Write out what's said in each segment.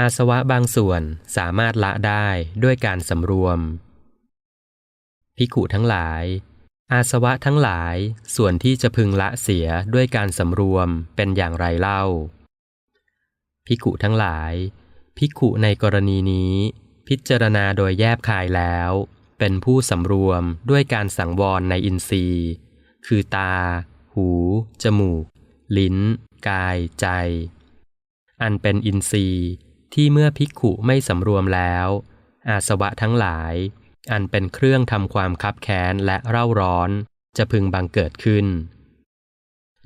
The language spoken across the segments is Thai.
อาสวะบางส่วนสามารถละได้ด้วยการสำรวมภิกุทั้งหลาย อาสวะทั้งหลายส่วนที่จะพึงละเสียด้วยการสำรวมเป็นอย่างไรเล่าภิกุทั้งหลายภิกุในกรณีนี้ พิจารณาโดยแยบคายแล้ว เป็นผู้สำรวมด้วยการสังวรในอินทรีย์ คือตา หู จมูก ลิ้น กาย ใจ อันเป็นอินทรีย์ ที่เมื่อภิกขุไม่สำรวมแล้ว อาสวะทั้งหลาย อันเป็นเครื่องทำความคับแค้นและเร่าร้อนจะพึงบังเกิดขึ้น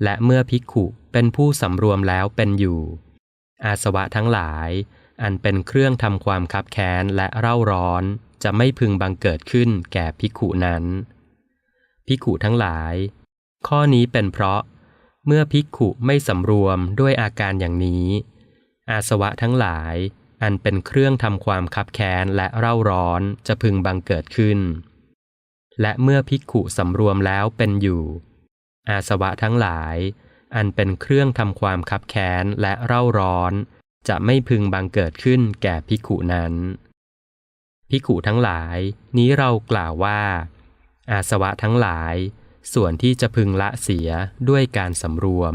และเมื่อภิกขุเป็นผู้สำรวมแล้วเป็นอยู่ อาสวะทั้งหลาย อันเป็นเครื่องทำความคับแค้นและเร่าร้อนจะไม่พึงบังเกิดขึ้นแก่ภิกขุนั้น ภิกขุทั้งหลาย ข้อนี้เป็นเพราะ เมื่อภิกขุไม่สำรวมด้วยอาการอย่างนี้ อาสวะทั้งหลาย อันเป็นเครื่องทำความคับแค้นและเร่าร้อนจะพึงบังเกิดขึ้น และเมื่อภิกขุสำรวมแล้วเป็นอยู่ อาสวะทั้งหลาย อันเป็นเครื่องทำความคับแค้นและเร่าร้อน จะไม่พึงบังเกิดขึ้นแก่ภิกขุนั้นภิกขุทั้งหลาย นี้เรากล่าวว่า อาสวะทั้งหลาย ส่วนที่จะพึงละเสียด้วยการสำรวม